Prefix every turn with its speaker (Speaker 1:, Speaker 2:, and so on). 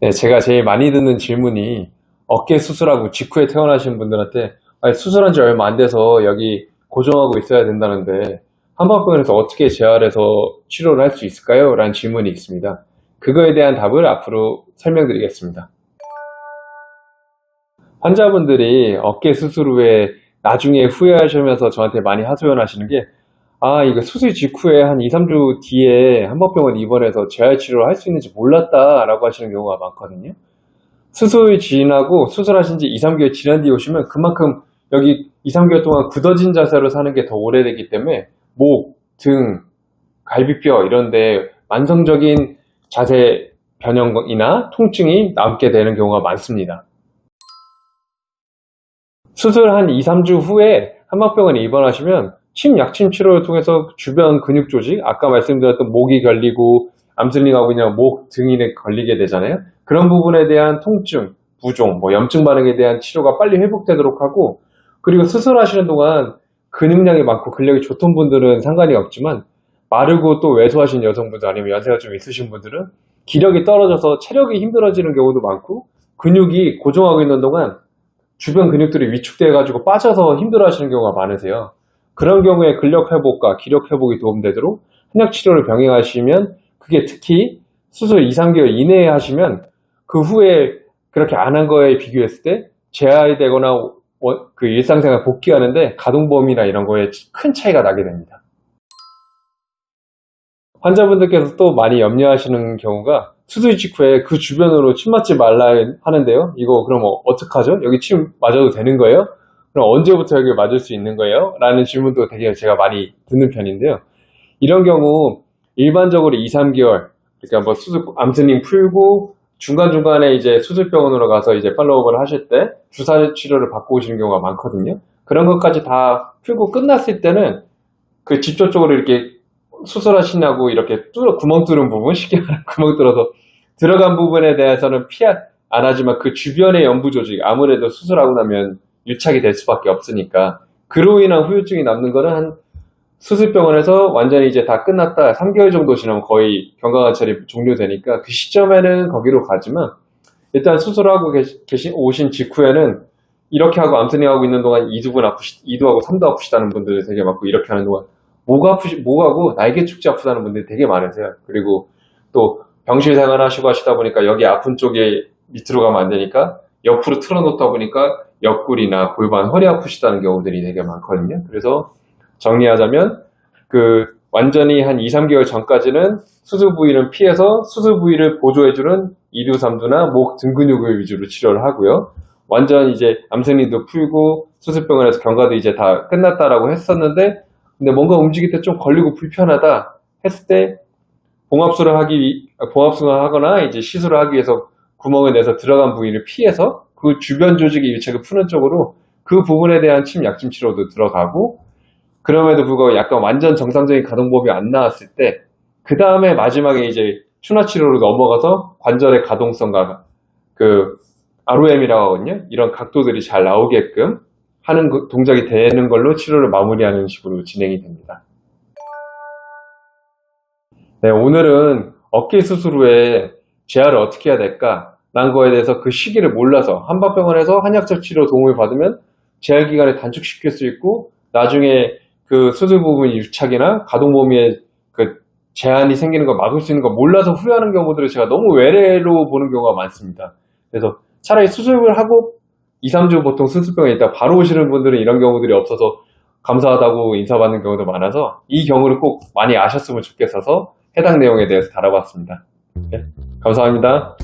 Speaker 1: 네, 제가 제일 많이 듣는 질문이 어깨 수술하고 직후에 퇴원하신 분들한테 아니, 수술한 지 얼마 안 돼서 여기 고정하고 있어야 된다는데 한방병원에서 어떻게 재활해서 치료를 할 수 있을까요? 라는 질문이 있습니다. 그거에 대한 답을 앞으로 설명드리겠습니다. 환자분들이 어깨 수술 후에 나중에 후회하시면서 저한테 많이 하소연하시는 게 아, 이거 수술 직후에 한 2, 3주 뒤에 한번병원 입원해서 재활 치료를 할 수 있는지 몰랐다라고 하시는 경우가 많거든요. 수술 지나고 수술하신 지 2, 3개월 지난 뒤에 오시면 그만큼 여기 2, 3개월 동안 굳어진 자세로 사는 게 더 오래되기 때문에 목, 등, 갈비뼈 이런데 만성적인 자세 변형이나 통증이 남게 되는 경우가 많습니다. 수술 한 2, 3주 후에 한방병원에 입원하시면 침 약침 치료를 통해서 주변 근육 조직, 아까 말씀드렸던 목이 걸리고 암슬링하고 그냥 목 등이 걸리게 되잖아요. 그런 부분에 대한 통증, 부종, 뭐 염증 반응에 대한 치료가 빨리 회복되도록 하고 그리고 수술하시는 동안 근육량이 많고 근력이 좋던 분들은 상관이 없지만 마르고 또 왜소하신 여성분들 아니면 연세가 좀 있으신 분들은 기력이 떨어져서 체력이 힘들어지는 경우도 많고 근육이 고정하고 있는 동안 주변 근육들이 위축돼 가지고 빠져서 힘들어 하시는 경우가 많으세요. 그런 경우에 근력 회복과 기력 회복이 도움되도록 한약 치료를 병행하시면 그게 특히 수술 2, 3개월 이내에 하시면 그 후에 그렇게 안 한 거에 비교했을 때 재활이 되거나 워- 그 일상생활 복귀하는데 가동 범위나 이런 거에 큰 차이가 나게 됩니다. 환자분들께서 또 많이 염려하시는 경우가 수술 직후에 그 주변으로 침 맞지 말라 하는데요. 이거 그럼 어- 어떡하죠? 여기 침 맞아도 되는 거예요? 그럼 언제부터 여기 맞을 수 있는 거예요? 라는 질문도 되게 제가 많이 듣는 편인데요. 이런 경우 일반적으로 2, 3개월 그러니까 뭐 수술 암슬링 풀고 중간중간에 이제 수술병원으로 가서 이제 팔로우업을 하실 때 주사 치료를 받고 오시는 경우가 많거든요. 그런 것까지 다 풀고 끝났을 때는 그 직접적으로 이렇게 수술하시냐고 이렇게 뚫어 구멍 뚫은 부분 쉽게 말하면 구멍 뚫어서 들어간 부분에 대해서는 피안 안 하지만 그 주변의 연부 조직 아무래도 수술하고 나면 유착이 될 수밖에 없으니까 그로 인한 후유증이 남는 거는 한 수술병원에서 완전히 이제 다 끝났다 3개월 정도 지나면 거의 경과관찰이 종료되니까 그 시점에는 거기로 가지만 일단 수술하고 계신 오신 직후에는 이렇게 하고 암슬링 하고 있는 동안 2두분 아프시 2두하고 3두 아프시다는 분들이 되게 많고 이렇게 하는 동안 목 아프시 목하고 날개 축지 아프다는 분들이 되게 많으세요. 그리고 또 병실 생활 하시고 하시다 보니까 여기 아픈 쪽에 밑으로 가면 안 되니까 옆으로 틀어놓다 보니까 옆구리나 골반, 허리 아프시다는 경우들이 되게 많거든요. 그래서 정리하자면 그 완전히 한 2, 3개월 전까지는 수술 부위는 피해서 수술 부위를 보조해주는 2두, 3두나 목 등 근육을 위주로 치료를 하고요. 완전 이제 암슬링도 풀고 수술병원에서 경과도 이제 다 끝났다라고 했었는데 근데 뭔가 움직일 때 좀 걸리고 불편하다 했을 때 봉합술을 하기 봉합술을 하거나 이제 시술을 하기 위해서 구멍을 내서 들어간 부위를 피해서 그 주변 조직의 유착을 푸는 쪽으로 그 부분에 대한 침 약침 치료도 들어가고 그럼에도 불구하고 약간 완전 정상적인 가동법이 안 나왔을 때 그 다음에 마지막에 이제 추나 치료로 넘어가서 관절의 가동성과 그 ROM이라고 하거든요. 이런 각도들이 잘 나오게끔 하는 그 동작이 되는 걸로 치료를 마무리하는 식으로 진행이 됩니다. 네, 오늘은 어깨 수술 후에 재활을 어떻게 해야 될까? 라는 거에 대해서 그 시기를 몰라서 한방병원에서 한약적 치료 도움을 받으면 재활 기간을 단축시킬 수 있고 나중에 그 수술 부분 유착이나 가동 범위에 그 제한이 생기는 걸 막을 수 있는 걸 몰라서 후회하는 경우들을 제가 너무 외래로 보는 경우가 많습니다. 그래서 차라리 수술을 하고 2, 3주 보통 수술병에 있다 바로 오시는 분들은 이런 경우들이 없어서 감사하다고 인사받는 경우도 많아서 이 경우를 꼭 많이 아셨으면 좋겠어서 해당 내용에 대해서 다뤄봤습니다. 네, 감사합니다.